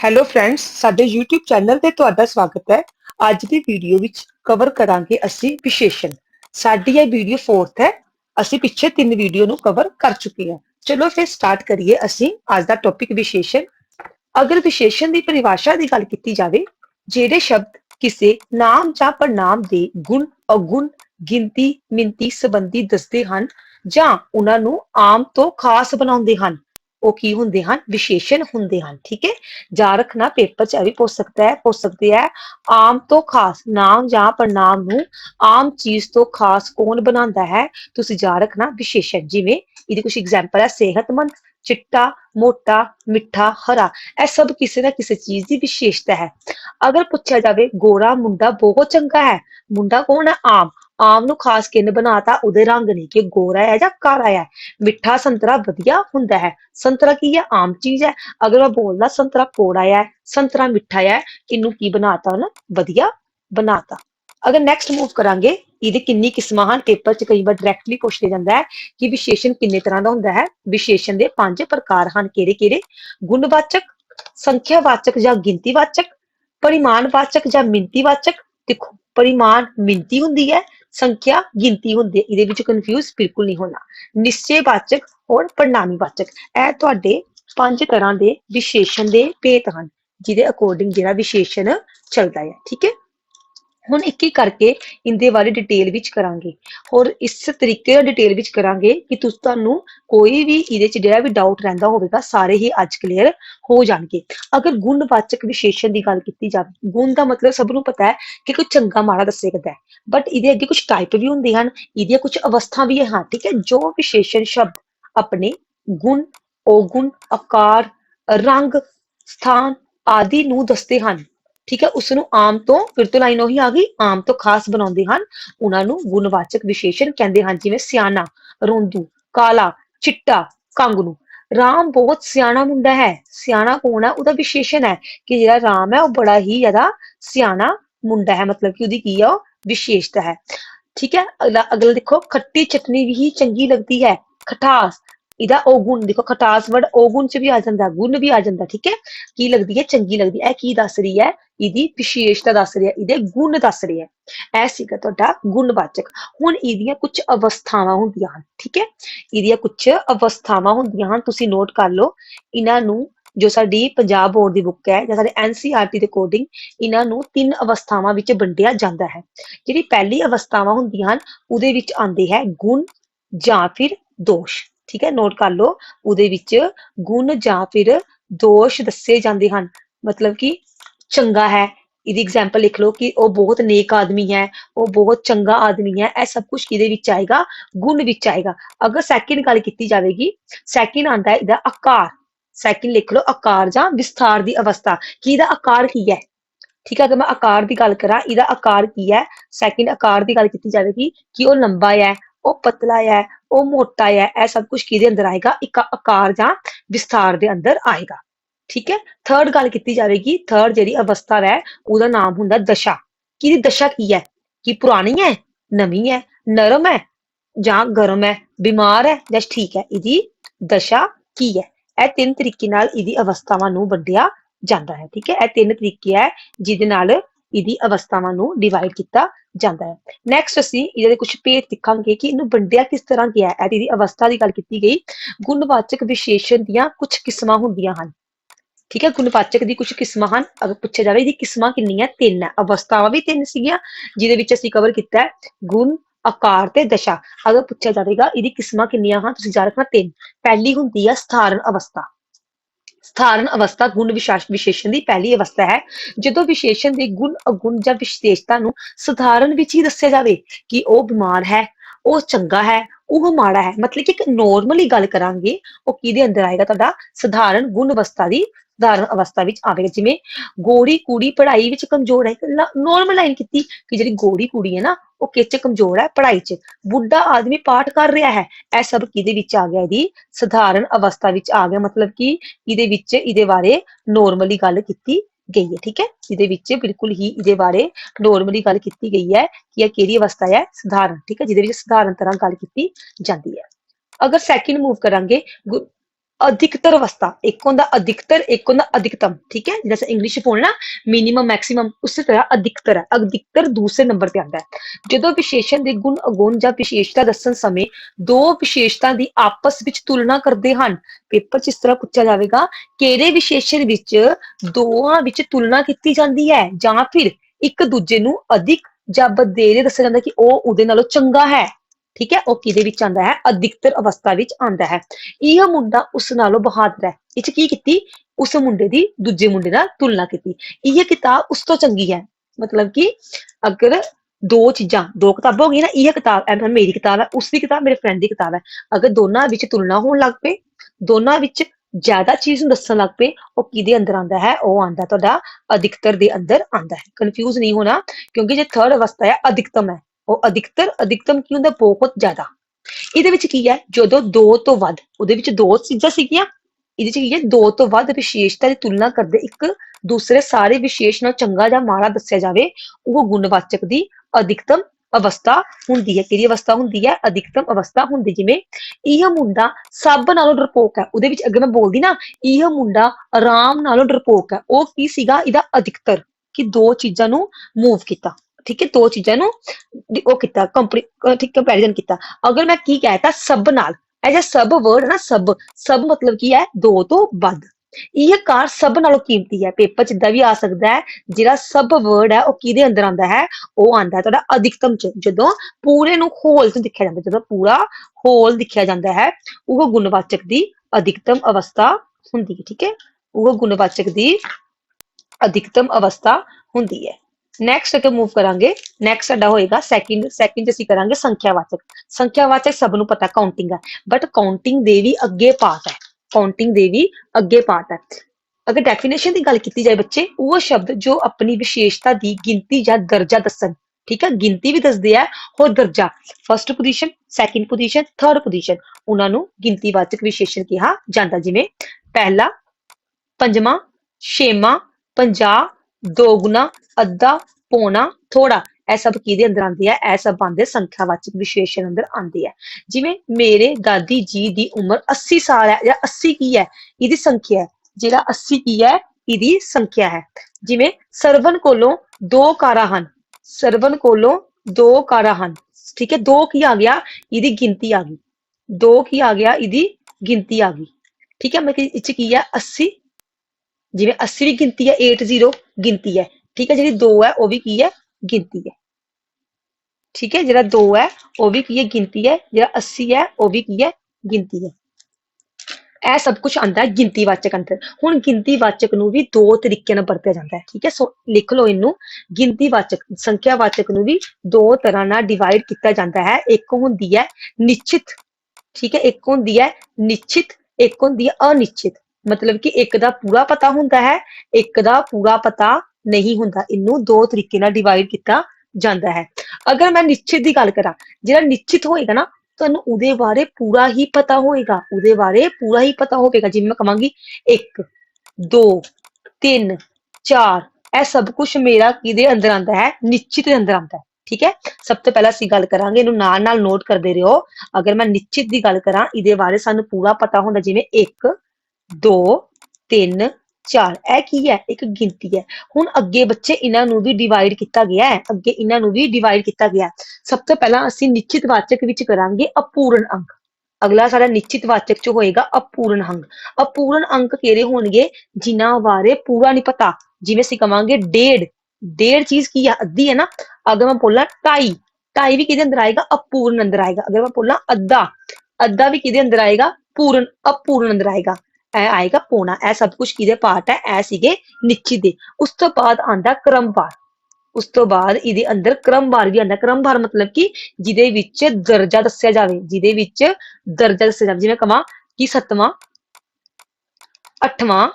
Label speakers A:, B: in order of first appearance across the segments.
A: Hello friends ਸਾਡੇ YouTube channel ਤੇ ਤੁਹਾਡਾ ਸਵਾਗਤ ਹੈ। ਅੱਜ ਦੀ ਵੀਡੀਓ ਵਿੱਚ ਕਵਰ ਕਰਾਂਗੇ ਅਸੀਂ ਵਿਸ਼ੇਸ਼ਣ। ਸਾਡੀ ਇਹ ਵੀਡੀਓ 4th ਹੈ। ਅਸੀਂ ਪਿੱਛੇ ਤਿੰਨ ਵੀਡੀਓ ਨੂੰ ਕਵਰ ਕਰ ਚੁੱਕੇ ਹਾਂ। ਚਲੋ ਫਿਰ ਸਟਾਰਟ ਕਰੀਏ ਅਸੀਂ ਅੱਜ ਦਾ ਟੌਪਿਕ ਵਿਸ਼ੇਸ਼ਣ। ਅਗਰ ਵਿਸ਼ੇਸ਼ਣ ਦੀ ਪਰਿਭਾਸ਼ਾ ਦੀ ਗੱਲ ਕੀਤੀ ਜਾਵੇ, ਜਿਹੜੇ ਸ਼ਬਦ ਕਿਸੇ ਨਾਮ ਜਾਂ ਪੜਨਾਮ ਦੇ ਗੁਣ, ਅਗੁਣ, ਗਿਣਤੀ, ਮਿੰਤੀ, ਸੰਬੰਧੀ ਦੱਸਦੇ ਹਨ ਜਾਂ ਉਹਨਾਂ ਨੂੰ ਆਮ ਤੋਂ ਖਾਸ ਬਣਾਉਂਦੇ ਹਨ ਉਹ ਕੀ ਹੁੰਦੇ ਹਨ? ਵਿਸ਼ੇਸ਼ਣ ਹੁੰਦੇ ਹਨ, ਠੀਕ ਹੈ? ਜਾ ਰੱਖਣਾ ਪੇਪਰ ਚ ਇਹ ਵੀ ਪੁੱਛ ਸਕਦਾ ਹੈ, ਪੁੱਛ ਸਕਦੇ ਹੈ, ਆਮ ਤੋਂ ਖਾਸ ਨਾਮ ਜਾਂ ਪੜਨਾਮ ਨੂੰ ਆਮ ਚੀਜ਼ ਤੋਂ ਖਾਸ ਕੌਣ ਬਣਾਉਂਦਾ ਹੈ? ਤੁਸੀਂ ਜਾ ਰੱਖਣਾ ਵਿਸ਼ੇਸ਼ਣ, ਜਿਵੇਂ ਇਹਦੀ ਕੁਝ ਐਗਜ਼ਾਮਪਲ ਹੈ, ਸਿਹਤਮੰਦ, ਚਿੱਟਾ, ਮੋਟਾ, ਮਿੱਠਾ, ਹਰਾ, ਇਹ ਸਭ ਕਿਸੇ ਨਾ ਕਿਸੇ ਚੀਜ਼ ਦੀ ਵਿਸ਼ੇਸ਼ਤਾ ਹੈ। ਅਗਰ ਪੁੱਛਿਆ ਜਾਵੇ, ਗੋਰਾ ਮੁੰਡਾ ਬਹੁਤ ਚੰਗਾ ਹੈ, ਮੁੰਡਾ ਕੌਣ ਹੈ? ਆਮ। ਆਮ ਨੂੰ ਖਾਸ ਕਿੰਨ ਬਣਾਤਾ, ਉਹਦੇ ਰੰਗ ਨਹੀਂ ਕਿ ਗੋਰਾ ਹੈ ਜਾਂ ਕਾਲਾ ਹੈ। ਮਿੱਠਾ ਸੰਤਰਾ ਵਧੀਆ ਹੁੰਦਾ ਹੈ। ਸੰਤਰਾ ਕੀ ਹੈ? ਆਮ ਚੀਜ਼ ਹੈ। ਅਗਰ ਮੈਂ ਬੋਲਦਾ ਸੰਤਰਾ ਕੋੜਾ ਹੈ, ਸੰਤਰਾ ਮਿੱਠਾ ਹੈ, ਕਿੰਨੂੰ ਕੀ ਬਣਾਤਾ ਨਾ ਵਧੀਆ ਬਣਾਤਾ। ਅਗਰ ਨੈਕਸਟ ਮੂਵ ਕਰਾਂਗੇ, ਇਹਦੇ ਕਿੰਨੀ ਕਿਸਮਾਂ ਹਨ? ਪੇਪਰ 'ਚ ਕਈ ਵਾਰ ਡਾਇਰੈਕਟਲੀ ਪੁੱਛ ਲਿਆ ਜਾਂਦਾ ਹੈ ਕਿ ਵਿਸ਼ੇਸ਼ਣ ਕਿੰਨੇ ਤਰ੍ਹਾਂ ਦਾ ਹੁੰਦਾ ਹੈ। ਵਿਸ਼ੇਸ਼ਣ ਦੇ ਪੰਜ ਪ੍ਰਕਾਰ ਹਨ। ਕਿਹੜੇ ਕਿਹੜੇ ਗੁਣਵਾਚਕ, ਸੰਖਿਆਵਾਚਕ ਜਾਂ ਗਿਣਤੀਵਾਚਕ, ਪਰਿਮਾਣਵਾਚਕ ਜਾਂ ਮਿੰਤੀਵਾਚਕ? ਦੇਖੋ, ਪਰਿਮਾਣ ਮਿੰਤੀ ਹੁੰਦੀ ਹੈ ਸੰਖਿਆ ਗਿਣਤੀ ਹੁੰਦੀ ਹੈ, ਇਹਦੇ ਵਿੱਚ ਕਨਫਿਊਜ਼ ਬਿਲਕੁਲ ਨਹੀਂ ਹੋਣਾ। ਨਿਸ਼ਚੈਵਾਚਕ ਔਰ ਪਰਿਣਾਮੀਵਾਚਕ ਇਹ ਤੁਹਾਡੇ ਪੰਜ ਤਰ੍ਹਾਂ ਦੇ ਵਿਸ਼ੇਸ਼ਣ ਦੇ ਭੇਤ ਹਨ, ਜਿਹਦੇ ਅਕੋਰਡਿੰਗ ਜਿਹੜਾ ਵਿਸ਼ੇਸ਼ਣ ਚੱਲਦਾ ਹੈ, ਠੀਕ ਹੈ? ਹੁਣ ਇੱਕ ਇੱਕ ਕਰਕੇ ਇਹਦੇ ਬਾਰੇ ਡਿਟੇਲ ਵਿੱਚ ਕਰਾਂਗੇ। ਔਰ ਇਸ ਤਰੀਕੇ ਨਾਲ ਡਿਟੇਲ ਵਿੱਚ ਕਰਾਂਗੇ ਕਿ ਤੁਸੀਂ, ਤੁਹਾਨੂੰ ਕੋਈ ਵੀ ਇਹਦੇ ਚ ਜਿਹੜਾ ਵੀ ਡਾਊਟ ਰਹਿੰਦਾ ਹੋਵੇਗਾ, ਸਾਰੇ ਹੀ ਅੱਜ ਕਲੀਅਰ ਹੋ ਜਾਣਗੇ। ਅਗਰ ਗੁਣਵਾਚਕ ਵਿਸ਼ੇਸ਼ਣ ਦੀ ਗੱਲ ਕੀਤੀ ਜਾਵੇ, ਗੁਣ ਦਾ ਮਤਲਬ ਸਭ ਨੂੰ ਪਤਾ ਹੈ ਕਿ ਕੋਈ ਚੰਗਾ ਮਾੜਾ ਦੱਸਿਆ ਕਰਦਾ ਹੈ ਬਟ ਇਹਦੇ ਅੱਗੇ ਕੁਝ ਟਾਈਪ ਵੀ ਹੁੰਦੇ ਹਨ, ਇਹਦੀਆਂ ਕੁਝ ਅਵਸਥਾ ਵੀ ਹਨ, ਠੀਕ ਹੈ? ਜੋ ਵਿਸ਼ੇਸ਼ਣ ਸ਼ਬਦ ਆਪਣੇ ਗੁਣ, ਔਗੁਣ, ਆਕਾਰ, ਰੰਗ, ਸਥਾਨ ਆਦਿ ਨੂੰ ਦੱਸਦੇ ਹਨ। ਠੀਕ ਹੈ ਉਸ ਨੂੰ ਆਮ ਤੋਂ ਫਿਰ ਤੋਂ ਲਾਈਨ ਉਹੀ ਆ ਗਈ, ਆਮ ਤੋਂ ਖਾਸ ਬਣਾਉਂਦੇ ਹਨ, ਉਹਨਾਂ ਨੂੰ ਗੁਣਵਾਚਕ ਵਿਸ਼ੇਸ਼ਣ ਕਹਿੰਦੇ ਹਨ, ਜਿਵੇਂ ਸਿਆਣਾ, ਰੋਂਦੂ, ਕਾਲਾ, ਚਿੱਟਾ ਕਾਂਗਨੂ ਰਾਮ ਬਹੁਤ ਸਿਆਣਾ ਮੁੰਡਾ ਹੈ, ਸਿਆਣਾ ਕੌਣ ਹੈ, ਉਹਦਾ ਵਿਸ਼ੇਸ਼ਣ ਹੈ ਕਿ ਜਿਹੜਾ ਰਾਮ ਹੈ, ਉਹ ਬੜਾ ਹੀ ਜ਼ਿਆਦਾ ਸਿਆਣਾ ਮੁੰਡਾ ਹੈ, ਮਤਲਬ ਕਿ ਉਹਦੀ ਕੀ ਹੈ, ਉਹ ਵਿਸ਼ੇਸ਼ਤਾ ਹੈ। ਠੀਕ ਹੈ, ਅਗਲਾ ਅਗਲਾ ਦੇਖੋ, ਖੱਟੀ ਚਟਨੀ ਵੀ ਚੰਗੀ ਲੱਗਦੀ ਹੈ, ਖਟਾਸ ਇਹਦਾ ਔਗੁਣ ਦੇਖੋ, ਖਟਾਸ ਵਰਡ ਔਗੁਣ ਚ ਵੀ ਆ ਜਾਂਦਾ, ਗੁਣ ਵੀ ਆ ਜਾਂਦਾ, ਠੀਕ ਹੈ? ਕੀ ਲੱਗਦੀ ਹੈ? ਚੰਗੀ ਲੱਗਦੀ ਹੈ। ਕੀ ਦੱਸ ਰਹੀ ਹੈ? ਇਹਦੀ ਵਿਸ਼ੇਸ਼ਤਾ ਦੱਸ ਰਹੀ ਹੈ, ਇਹਦੇ ਗੁਣ ਦੱਸ ਰਹੀ ਹੈ। ਇਹ ਸੀਗਾ ਤੁਹਾਡਾ ਗੁਣਵਾਚਕ। ਹੁਣ ਇਹਦੀਆਂ ਕੁਝ ਅਵਸਥਾਵਾਂ ਹੁੰਦੀਆਂ ਹਨ, ਠੀਕ ਹੈ? ਇਹਦੀਆਂ ਕੁਝ ਅਵਸਥਾਵਾਂ ਹੁੰਦੀਆਂ ਹਨ, ਤੁਸੀਂ ਨੋਟ ਕਰ ਲਓ। ਇਹਨਾਂ ਨੂੰ ਜੋ ਸਾਡੀ ਪੰਜਾਬ ਬੋਰਡ ਦੀ ਬੁੱਕ ਹੈ ਜਾਂ ਸਾਡੇ ਐਨਸੀਆਰਟੀ ਦੇ ਅਕੋਰਡਿੰਗ ਇਹਨਾਂ ਨੂੰ ਤਿੰਨ ਅਵਸਥਾਵਾਂ ਵਿੱਚ ਵੰਡਿਆ ਜਾਂਦਾ ਹੈ। ਜਿਹੜੀ ਪਹਿਲੀ ਅਵਸਥਾਵਾਂ ਹੁੰਦੀਆਂ ਹਨ, ਉਹਦੇ ਵਿੱਚ ਆਉਂਦੇ ਹੈ ਗੁਣ ਜਾਂ ਫਿਰ ਦੋਸ਼। ਠੀਕ ਹੈ ਨੋਟ ਕਰ ਲਓ। ਉਹਦੇ ਵਿੱਚ ਗੁਣ ਜਾਂ ਫਿਰ ਦੋਸ਼ ਦੱਸੇ ਜਾਂਦੇ ਹਨ। ਮਤਲਬ ਕਿ ਚੰਗਾ ਹੈ। ਇਹਦੀ ਐਗਜ਼ਾਮਪਲ ਲਿਖ ਲਓ ਕਿ ਉਹ ਬਹੁਤ ਨੇਕ ਆਦਮੀ ਹੈ, ਉਹ ਬਹੁਤ ਚੰਗਾ ਆਦਮੀ ਹੈ, ਇਹ ਸਭ ਕੁਝ ਇਹਦੇ ਵਿੱਚ ਆਏਗਾ, ਗੁਣ ਵਿੱਚ ਆਏਗਾ। ਅਗਰ ਸੈਕਿੰਡ ਗੱਲ ਕੀਤੀ ਜਾਵੇਗੀ ਸੈਕਿੰਡ ਆਂਦਾ ਹੈ ਇਹਦਾ ਆਕਾਰ। ਸੈਕਿੰਡ ਲਿਖ ਲਓ ਆਕਾਰ ਜਾਂ ਵਿਸਥਾਰ ਦੀ ਅਵਸਥਾ। ਕਿ ਇਹਦਾ ਆਕਾਰ ਕੀ ਹੈ? ਠੀਕ ਹੈ, ਅਗਰ ਮੈਂ ਆਕਾਰ ਦੀ ਗੱਲ ਕਰਾਂ, ਇਹਦਾ ਆਕਾਰ ਕੀ ਹੈ? ਸੈਕਿੰਡ ਆਕਾਰ ਦੀ ਗੱਲ ਕੀਤੀ ਜਾਵੇਗੀ ਕਿ ਉਹ ਲੰਬਾ ਹੈ, ਉਹ ਪਤਲਾ ਹੈ ਉਹ ਮੋਟਾ ਹੈ, ਇਹ ਸਭ ਕੁਝ ਕਿਹਦੇ ਅੰਦਰ ਆਏਗਾ? ਇੱਕ ਆਕਾਰ ਜਾਂ ਵਿਸਥਾਰ ਦੇ ਅੰਦਰ ਆਏਗਾ। ਠੀਕ ਹੈ? ਥਰਡ ਗੱਲ ਕੀਤੀ ਜਾਵੇਗੀ ਥਰਡ ਜਿਹੜੀ ਅਵਸਥਾ ਹੈ, ਉਹਦਾ ਨਾਮ ਹੁੰਦਾ ਦਸ਼ਾ। ਕਿ ਇਹਦੀ ਦਸ਼ਾ ਕੀ ਹੈ? ਕਿ ਪੁਰਾਣੀ ਹੈ? ਨਵੀਂ ਹੈ? ਨਰਮ ਹੈ? ਜਾਂ ਗਰਮ ਹੈ? ਬਿਮਾਰ ਹੈ? ਜਾਂ ਠੀਕ ਹੈ? ਇਹਦੀ ਦਸ਼ਾ ਕੀ ਹੈ? ਇਹ ਤਿੰਨ ਤਰੀਕੇ ਨਾਲ ਇਹਦੀ ਅਵਸਥਾਵਾਂ ਨੂੰ ਵੰਡਿਆ ਜਾਂਦਾ ਹੈ। ਠੀਕ ਹੈ? ਇਹ ਤਿੰਨ ਤਰੀਕੇ ਹੈ, ਜਿਹਦੇ ਨਾਲ ਇਹਦੀ ਅਵਸਥਾਵਾਂ ਨੂੰ ਡਿਵਾਈਡ ਕੀਤਾ ਜਾਂਦਾ ਹੈ। ਨੈਕਸਟ ਅਸੀਂ ਇਹਦੇ ਕੁਝ ਭੇਦ ਦਿਖਾਂਗੇ ਕਿ ਇਹਨੂੰ ਵੰਡਿਆ ਕਿਸ ਤਰ੍ਹਾਂ ਗਿਆ ਹੈ। ਇਹਦੀ ਅਵਸਥਾ ਦੀ ਗੱਲ ਕੀਤੀ ਗਈ। ਗੁਣਵਾਚਕ ਵਿਸ਼ੇਸ਼ਣ ਦੀਆਂ ਕੁਝ ਕਿਸਮਾਂ ਹੁੰਦੀਆਂ ਹਨ। ਠੀਕ ਹੈ, ਗੁਣਵਾਚਕ ਦੀ ਕੁਝ ਕਿਸਮਾਂ ਹਨ। ਅਗਰ ਪੁੱਛਿਆ ਜਾਵੇ ਇਹਦੀ ਕਿਸਮਾਂ ਕਿੰਨੀਆਂ? ਤਿੰਨ ਹੈ। ਅਵਸਥਾਵਾਂ ਵੀ ਤਿੰਨ ਸੀਗੀਆਂ, ਜਿਹਦੇ ਵਿੱਚ ਅਸੀਂ ਕਵਰ ਕੀਤਾ ਹੈ ਗੁਣ, ਆਕਾਰ ਤੇ ਦਸ਼ਾ। ਅਗਰ ਪੁੱਛਿਆ ਜਾਵੇਗਾ ਇਹਦੀ ਕਿਸਮਾਂ ਕਿੰਨੀਆਂ ਹਨ, ਤੁਸੀਂ ਯਾਦ ਰੱਖਣਾ ਤਿੰਨ। ਪਹਿਲੀ ਹੁੰਦੀ ਹੈ ਸਥਾਰਨ ਅਵਸਥਾ। ਸਧਾਰਨ ਅਵਸਥਾ ਗੁਣ ਵਿਸ਼ੇਸ਼ਣ ਦੀ ਪਹਿਲੀ ਅਵਸਥਾ ਹੈ। ਜਦੋਂ ਵਿਸ਼ੇਸ਼ਣ ਦੇ ਗੁਣ ਅਗੁਣ ਜਾਂ ਵਿਸ਼ੇਸ਼ਤਾ ਨੂੰ ਸਧਾਰਨ ਵਿੱਚ ਹੀ ਦੱਸਿਆ ਜਾਵੇ ਕਿ ਉਹ ਬਿਮਾਰ ਹੈ, ਉਹ ਚੰਗਾ ਹੈ, ਉਹ ਮਾੜਾ ਹੈ, ਮਤਲਬ ਕਿ ਇੱਕ ਨੋਰਮਲੀ ਗੱਲ ਕਰਾਂਗੇ, ਉਹ ਕਿਹਦੇ ਅੰਦਰ ਆਏਗਾ? ਤੁਹਾਡਾ ਸਧਾਰਨ ਗੁਣ ਅਵਸਥਾ ਦੀ ਸਧਾਰਨ ਅਵਸਥਾ ਵਿੱਚ ਆਵੇਗਾ ਜਿਵੇਂ ਗੋਰੀ ਕੁੜੀ ਪੜ੍ਹਾਈ ਵਿੱਚ ਕਮਜ਼ੋਰ ਹੈ। ਨੋਰਮਲ ਲਾਈਨ ਕੀਤੀ ਕਿ ਜਿਹੜੀ ਗੋਰੀ ਕੁੜੀ ਹੈ ਨਾ, ਉਹ ਕਿਸ ਕਮਜ਼ੋਰ ਹੈ? ਪੜ੍ਹਾਈ ਚ। ਬੁੱਢਾ ਆਦਮੀ ਪਾਠ ਕਰ ਰਿਹਾ ਹੈ। ਇਹ ਸਭ ਕਿਹਦੇ ਵਿੱਚ ਆ ਗਿਆ ਇਹਦੀ ਸਧਾਰਨ ਅਵਸਥਾ ਵਿੱਚ ਆ ਗਿਆ। ਮਤਲਬ ਕਿ ਇਹਦੇ ਵਿੱਚ, ਇਹਦੇ ਬਾਰੇ ਨੋਰਮਲੀ ਗੱਲ ਕੀਤੀ ਗਈ ਹੈ। ਠੀਕ ਹੈ? ਇਹਦੇ ਵਿੱਚ ਬਿਲਕੁਲ ਹੀ ਇਹਦੇ ਬਾਰੇ ਨੋਰਮਲੀ ਗੱਲ ਕੀਤੀ ਗਈ ਹੈ ਕਿ ਇਹ ਕਿਹੜੀ ਅਵਸਥਾ ਹੈ? ਸਧਾਰਨ। ਠੀਕ ਹੈ? ਜਿਹਦੇ ਵਿੱਚ ਸਧਾਰਨ ਤਰ੍ਹਾਂ ਗੱਲ ਕੀਤੀ ਜਾਂਦੀ ਹੈ। ਅਗਰ ਸੈਕਿੰਡ ਮੂਵ ਕਰਾਂਗੇ ਗੁ- ਅਧਿਕਤਰ ਅਵਸਥਾ, ਇੱਕ ਹੁੰਦਾ ਅਧਿਕਤਰ, ਇੱਕ ਹੁੰਦਾ ਅਧਿਕਤਮ, ਠੀਕ ਹੈ? ਜੈਸੇ ਇੰਗਲਿਸ਼ ਚ ਬੋਲਣਾ ਮਿਨੀਮਮ ਮੈਕਸਿਮਮ ਉਸੇ ਤਰ੍ਹਾਂ ਅਧਿਕਤਰ ਹੈ, ਅਧਿਕਤਰ ਤੇ ਆਉਂਦਾ ਹੈ। ਜਦੋਂ ਵਿਸ਼ੇਸ਼ਣ ਦੇ ਗੁਣ ਅਗੁਣ ਜਾਂ ਵਿਸ਼ੇਸ਼ਤਾ ਦੱਸਣ ਸਮੇਂ ਦੋ ਵਿਸ਼ੇਸ਼ਤਾ ਦੀ ਆਪਸ ਵਿੱਚ ਤੁਲਨਾ ਕਰਦੇ ਹਨ, ਪੇਪਰ 'ਚ ਇਸ ਤਰ੍ਹਾਂ ਪੁੱਛਿਆ ਜਾਵੇਗਾ, ਕਿਹੜੇ ਵਿਸ਼ੇਸ਼ਣ ਵਿੱਚ ਦੋਹਾਂ ਵਿੱਚ ਤੁਲਨਾ ਕੀਤੀ ਜਾਂਦੀ ਹੈ? ਜਾਂ ਫਿਰ ਇੱਕ ਦੂਜੇ ਨੂੰ ਅਧਿਕ ਜਾਂ ਵਧੇਰੇ ਦੱਸਿਆ ਜਾਂਦਾ ਕਿ ਉਹ ਉਹਦੇ ਨਾਲੋਂ ਚੰਗਾ ਹੈ। ਠੀਕ ਹੈ, ਉਹ ਕਿਹਦੇ ਵਿੱਚ ਆਂਦਾ ਹੈ? ਅਧਿਕਤਰ ਅਵਸਥਾ ਵਿੱਚ ਆਂਦਾ ਹੈ। ਇਹ ਮੁੰਡਾ ਉਸ ਨਾਲੋਂ ਬਹਾਦਰ ਹੈ। ਇਹ 'ਚ ਕੀ ਕੀਤੀ? ਉਸ ਮੁੰਡੇ ਦੀ ਦੂਜੇ ਮੁੰਡੇ ਨਾਲ ਤੁਲਨਾ ਕੀਤੀ। ਇਹ ਕਿਤਾਬ ਉਸ ਤੋਂ ਚੰਗੀ ਹੈ। ਮਤਲਬ ਕਿ ਅਗਰ ਦੋ ਚੀਜ਼ਾਂ, ਦੋ ਕਿਤਾਬਾਂ ਹੋ ਗਈਆਂ ਨਾ, ਇਹ ਕਿਤਾਬ ਐ ਮੇਰੀ ਕਿਤਾਬ ਹੈ, ਉਸ ਦੀ ਕਿਤਾਬ, ਮੇਰੇ ਫਰੈਂਡ ਦੀ ਕਿਤਾਬ ਹੈ। ਅਗਰ ਦੋਨਾਂ ਵਿੱਚ ਤੁਲਨਾ ਹੋਣ ਲੱਗ ਪਏ, ਦੋਨਾਂ ਵਿੱਚ ਜ਼ਿਆਦਾ ਚੀਜ਼ ਨੂੰ ਦੱਸਣ ਲੱਗ ਪਏ, ਉਹ ਕਿਹਦੇ ਅੰਦਰ ਆਂਦਾ ਹੈ? ਉਹ ਆਂਦਾ ਤੁਹਾਡਾ ਅਧਿਕਤਰ ਦੇ ਅੰਦਰ ਆਂਦਾ ਹੈ। ਕਨਫਿਊਜ਼ ਨਹੀਂ ਹੋਣਾ, ਕਿਉਂਕਿ ਜੇ ਥਰਡ ਅਵਸਥਾ ਹੈ, ਅਧਿਕਤਮ ਹੈ। ਉਹ ਅਧਿਕਤਰ, ਅਧਿਕਤਮ ਕੀ ਹੁੰਦਾ? ਬਹੁਤ ਜ਼ਿਆਦਾ। ਇਹਦੇ ਵਿੱਚ ਕੀ ਹੈ? ਜਦੋਂ ਦੋ ਤੋਂ ਵੱਧ, ਉਹਦੇ ਵਿੱਚ ਦੋ ਚੀਜ਼ਾਂ ਸੀਗੀਆਂ। ਇਹਦੇ ਚ ਕੀ ਹੈ? ਦੋ ਤੋਂ ਵੱਧ ਵਿਸ਼ੇਸ਼ਤਾ ਦੀ ਤੁਲਨਾ ਕਰਦੇ ਇੱਕ ਦੂਸਰੇ ਸਾਰੇ ਵਿਸ਼ੇਸ਼ ਨਾਲ ਚੰਗਾ ਜਾਂ ਮਾੜਾ ਦੱਸਿਆ ਜਾਵੇ, ਉਹ ਗੁਣਵਾਚਕ ਦੀ ਅਧਿਕਤਮ ਅਵਸਥਾ ਹੁੰਦੀ ਹੈ। ਕਿਹੜੀ ਅਵਸਥਾ ਹੁੰਦੀ ਹੈ? ਅਧਿਕਤਮ ਅਵਸਥਾ ਹੁੰਦੀ ਜਿਵੇਂ ਇਹ ਮੁੰਡਾ ਸਭ ਨਾਲੋਂ ਡਰਪੋਕ ਹੈ। ਉਹਦੇ ਵਿੱਚ ਅੱਗੇ ਮੈਂ ਬੋਲਦੀ ਨਾ, ਇਹ ਮੁੰਡਾ ਆਰਾਮ ਨਾਲੋਂ ਡਰਪੋਕ ਹੈ। ਉਹ ਕੀ ਸੀਗਾ? ਇਹਦਾ ਅਧਿਕਤਰ ਕਿ ਦੋ ਚੀਜ਼ਾਂ ਨੂੰ ਮੂਵ ਕੀਤਾ। ਠੀਕ ਹੈ, ਦੋ ਚੀਜ਼ਾਂ ਨੂੰ ਉਹ ਕੀਤਾ ਕੰਪਨੀ ਠੀਕ ਕੰਪੈਰੀਜ਼ਨ ਕੀਤਾ। ਅਗਰ ਮੈਂ ਕੀ ਕਹਿਤਾ ਸਭ ਨਾਲ, ਇਹ ਜਿਹੜਾ ਸਭ ਵਰਡ ਨਾ, ਸਭ ਸਭ ਮਤਲਬ ਕੀ ਹੈ, ਦੋ ਤੋਂ ਵੱਧ। ਇਹ ਕਾਰ ਸਭ ਨਾਲੋਂ ਕੀਮਤੀ ਹੈ। ਪੇਪਰ ਚ ਇਦਾਂ ਵੀ ਆ ਸਕਦਾ ਹੈ, ਜਿਹੜਾ ਸਭ ਵਰਡ ਹੈ, ਉਹ ਕਿਹਦੇ ਅੰਦਰ ਆਉਂਦਾ ਹੈ? ਉਹ ਆਉਂਦਾ ਹੈ ਤੁਹਾਡਾ ਅਧਿਕਤਮ ਚ। ਜਦੋਂ ਪੂਰੇ ਨੂੰ ਹੋਲ ਚ ਦੇਖਿਆ ਜਾਂਦਾ, ਜਦੋਂ ਪੂਰਾ ਹੋਲ ਦਿਖਿਆ ਜਾਂਦਾ ਹੈ, ਉਹ ਗੁਣਵਾਚਕ ਦੀ ਅਧਿਕਤਮ ਅਵਸਥਾ ਹੁੰਦੀ ਹੈ, ਠੀਕ ਹੈ? ਉਹ ਗੁਣਵਾਚਕ ਦੀ ਅਧਿਕਤਮ ਅਵਸਥਾ ਹੁੰਦੀ ਹੈ। ਨੈਕਸਟ ਅਗੇ ਮੂਵ ਕਰਾਂਗੇ। ਨੈਕਸਟ ਸਾਡਾ ਹੋਏਗਾ ਸੈਕਿੰਡ ਸੈਕਿੰਡ ਅਸੀਂ ਕਰਾਂਗੇ ਸੰਖਿਆਵਾਚਕ। ਸੰਖਿਆਵਾਚਕ ਸਭ ਨੂੰ ਪਤਾ ਕਾਊਂਟਿੰਗ ਹੈ ਬਟ ਕਾਊਂਟਿੰਗ ਦੇ ਵੀ ਅੱਗੇ ਪਾਰਟ ਹੈ ਕਾਊਂਟਿੰਗ ਦੇ ਵੀ ਅੱਗੇ ਪਾਰਟ ਹੈ ਅਗਰ ਡੈਫੀਨੇਸ਼ਨ ਦੀ ਗੱਲ ਕੀਤੀ ਜਾਏ ਬੱਚੇ, ਉਹ ਸ਼ਬਦ ਜੋ ਆਪਣੀ ਵਿਸ਼ੇਸ਼ਤਾ ਦੀ ਗਿਣਤੀ ਜਾਂ ਦਰਜਾ ਦੱਸਣ। ਠੀਕ ਹੈ ਗਿਣਤੀ ਵੀ ਦੱਸਦੇ ਆ, ਹੋਰ ਦਰਜਾ। First position second position third position ਉਹਨਾਂ ਨੂੰ ਗਿਣਤੀਵਾਚਕ ਵਿਸ਼ੇਸ਼ਣ ਕਿਹਾ ਜਾਂਦਾ। ਜਿਵੇਂ ਪਹਿਲਾ, ਪੰਜਵਾਂ, ਛੇਵਾਂ 50 ਦੋਗੁਣਾ, ਅੱਧਾ, ਪੌਣਾ ਥੋੜਾ ਇਹ ਸਭ ਕਿਹਦੇ ਅੰਦਰ ਆਉਂਦੇ ਆ? ਇਹ ਸਭ ਆਉਂਦੇ ਸੰਖਿਆਵਾਚਕ ਵਿਸ਼ੇਸ਼ਣ ਅੰਦਰ ਆਉਂਦੇ ਆ। ਜਿਵੇਂ ਮੇਰੇ ਦਾਦੀ ਜੀ ਦੀ ਉਮਰ 80 ਸਾਲ ਹੈ ਜਾਂ 80 ਕੀ ਹੈ? ਇਹਦੀ ਸੰਖਿਆ ਹੈ। ਜਿਹੜਾ 80 ਕੀ ਹੈ? ਇਹਦੀ ਸੰਖਿਆ ਹੈ। ਜਿਵੇਂ ਸਰਵਨ ਕੋਲੋਂ ਦੋ ਕਾਰਾਂ ਹਨ। ਸਰਵਨ ਕੋਲੋਂ ਦੋ ਕਾਰਾਂ ਹਨ। ਠੀਕ ਹੈ? ਦੋ ਕੀ ਆ ਗਿਆ? ਇਹਦੀ ਗਿਣਤੀ ਆ ਗਈ। ਦੋ ਕੀ ਆ ਗਿਆ? ਇਹਦੀ ਗਿਣਤੀ ਆ ਗਈ। ਠੀਕ ਹੈ? ਮੈਂ ਕਿ ਇਹ ਚ ਕੀ ਹੈ? 80 ਜਿਵੇਂ 80 ਵੀ ਗਿਣਤੀ ਹੈ 80 ਗਿਣਤੀ ਹੈ। ਠੀਕ ਹੈ, ਜਿਹੜੀ 2 ਹੈ, ਉਹ ਵੀ ਕੀ ਹੈ? ਗਿਣਤੀ ਹੈ। ਠੀਕ ਹੈ, ਜਿਹੜਾ 2 ਹੈ, ਉਹ ਵੀ ਕੀ ਹੈ? ਗਿਣਤੀ ਹੈ। ਜਿਹੜਾ 80 ਹੈ, ਉਹ ਵੀ ਕੀ ਹੈ? ਗਿਣਤੀ ਹੈ। ਇਹ ਸਭ ਕੁਝ ਆਂਦਾ ਹੈ ਗਿਣਤੀ ਵਾਚਕ ਅੰਦਰ ਹੁਣ ਗਿਣਤੀ ਵਾਚਕ ਨੂੰ ਵੀ ਦੋ ਤਰੀਕੇ ਨਾਲ ਵਰਤਿਆ ਜਾਂਦਾ ਹੈ। ਠੀਕ ਹੈ, ਸੋ ਲਿਖ ਲਓ ਇਹਨੂੰ। ਗਿਣਤੀ ਵਾਚਕ ਸੰਖਿਆ ਵਾਚਕ ਨੂੰ ਵੀ ਦੋ ਤਰ੍ਹਾਂ ਨਾਲ ਡਿਵਾਈਡ ਕੀਤਾ ਜਾਂਦਾ ਹੈ। ਇੱਕ ਹੁੰਦੀ ਹੈ ਨਿਸ਼ਚਿਤ। ਠੀਕ ਹੈ, ਇੱਕ ਹੁੰਦੀ ਹੈ ਨਿਸ਼ਚਿਤ, ਇੱਕ ਹੁੰਦੀ ਹੈ ਅਨਿਸ਼ਚਿਤ। ਮਤਲਬ ਕਿ ਇੱਕ ਦਾ ਪੂਰਾ ਪਤਾ ਹੁੰਦਾ ਹੈ, ਇੱਕ ਦਾ ਪੂਰਾ ਪਤਾ ਨਹੀਂ ਹੁੰਦਾ। ਇਹਨੂੰ ਦੋ ਤਰੀਕੇ ਨਾਲ ਡਿਵਾਈਡ ਕੀਤਾ ਜਾਂਦਾ ਹੈ। ਅਗਰ ਮੈਂ ਨਿਸ਼ਚਿਤ ਦੀ ਗੱਲ ਕਰਾਂ, ਜਿਹੜਾ ਨਿਸ਼ਚਿਤ ਹੋਏਗਾ ਨਾ, ਤੁਹਾਨੂੰ ਉਹਦੇ ਬਾਰੇ ਪੂਰਾ ਹੀ ਪਤਾ ਹੋਏਗਾ। ਉਹਦੇ ਬਾਰੇ ਪੂਰਾ ਹੀ ਪਤਾ ਹੋਵੇਗਾ। ਜਿਵੇਂ ਮੈਂ ਕਹਾਂਗੀ 1 2 3 4 ਇਹ ਸਭ ਕੁਝ ਮੇਰਾ ਕਿਹਦੇ ਅੰਦਰ ਆਂਦਾ ਹੈ? ਨਿਸ਼ਚਿਤ ਦੇ ਅੰਦਰ ਆਂਦਾ ਹੈ। ਠੀਕ ਹੈ? ਸਭ ਤੋਂ ਪਹਿਲਾਂ ਅਸੀਂ ਗੱਲ ਕਰਾਂਗੇ, ਇਹਨੂੰ ਨਾਲ ਨਾਲ ਨੋਟ ਕਰਦੇ ਰਹੋ। ਅਗਰ ਮੈਂ ਨਿਸ਼ਚਿਤ ਦੀ ਗੱਲ ਕਰਾਂ, ਇਹਦੇ ਬਾਰੇ ਸਾਨੂੰ ਪੂਰਾ ਪਤਾ ਹੁੰਦਾ, ਜਿਵੇਂ 1 2 3 4 ਇਹ ਕੀ ਹੈ? ਇੱਕ ਗਿਣਤੀ ਹੈ। ਹੁਣ ਅੱਗੇ ਬੱਚੇ ਇਹਨਾਂ ਨੂੰ ਵੀ ਡਿਵਾਈਡ ਕੀਤਾ ਗਿਆ ਹੈ। ਅੱਗੇ ਇਹਨਾਂ ਨੂੰ ਵੀ ਡਿਵਾਈਡ ਕੀਤਾ ਗਿਆ ਸਭ ਤੋਂ ਪਹਿਲਾਂ ਅਸੀਂ ਨਿਸ਼ਚਿਤ ਵਾਚਕ ਵਿੱਚ ਕਰਾਂਗੇ ਅਪੂਰਨ ਅੰਕ। ਅਗਲਾ ਸਾਡਾ ਨਿਸ਼ਚਿਤ ਵਾਚਕ ਚ ਹੋਏਗਾ ਅਪੂਰਨ ਅੰਕ। ਅਪੂਰਨ ਅੰਕ ਕਿਹੜੇ ਹੋਣਗੇ? ਜਿਨ੍ਹਾਂ ਬਾਰੇ ਪੂਰਾ ਨਹੀਂ ਪਤਾ। ਜਿਵੇਂ ਅਸੀਂ ਕਵਾਂਗੇ ਡੇਢ। ਡੇਢ ਚੀਜ਼ ਕੀ ਹੈ ਅੱਧੀ ਹੈ ਨਾ? ਅਗਰ ਮੈਂ ਬੋਲਾਂ ਢਾਈ। ਢਾਈ ਵੀ ਕਿਹਦੇ ਅੰਦਰ ਆਏਗਾ? ਅਪੂਰਨ ਅੰਦਰ ਆਏਗਾ। ਅਗਰ ਮੈਂ ਬੋਲਾਂ ਅੱਧਾ। ਅੱਧਾ ਵੀ ਕਿਹਦੇ ਅੰਦਰ ਆਏਗਾ? ਪੂਰਨ, ਅਪੂਰਨ ਅੰਦਰ ਆਏਗਾ। ਇਹ ਆਏਗਾ ਪੋਣਾ। ਇਹ ਸਭ ਕੁਝ ਕਿਹਦੇ ਪਾਰਟ ਹੈ? ਇਹ ਸੀਗੇ ਨਿਸ਼ਚਿਤ ਦੇ। ਉਸ ਤੋਂ ਬਾਅਦ ਆਂਦਾ ਕ੍ਰਮਵਾਰ। ਉਸ ਤੋਂ ਬਾਅਦ ਇਹਦੇ ਅੰਦਰ ਕ੍ਰਮਵਾਰ ਵੀ ਆਂਦਾ ਕ੍ਰਮਵਾਰ ਮਤਲਬ ਕਿ ਜਿਹਦੇ ਵਿੱਚ ਦਰਜਾ ਦੱਸਿਆ ਜਾਵੇ। ਜਿਹਦੇ ਵਿੱਚ ਦਰਜਾ ਦੱਸਿਆ ਜਾਵੇ। ਜਿਵੇਂ ਕਵਾਂ ਕਿ ਸੱਤਵਾਂ, ਅੱਠਵਾਂ,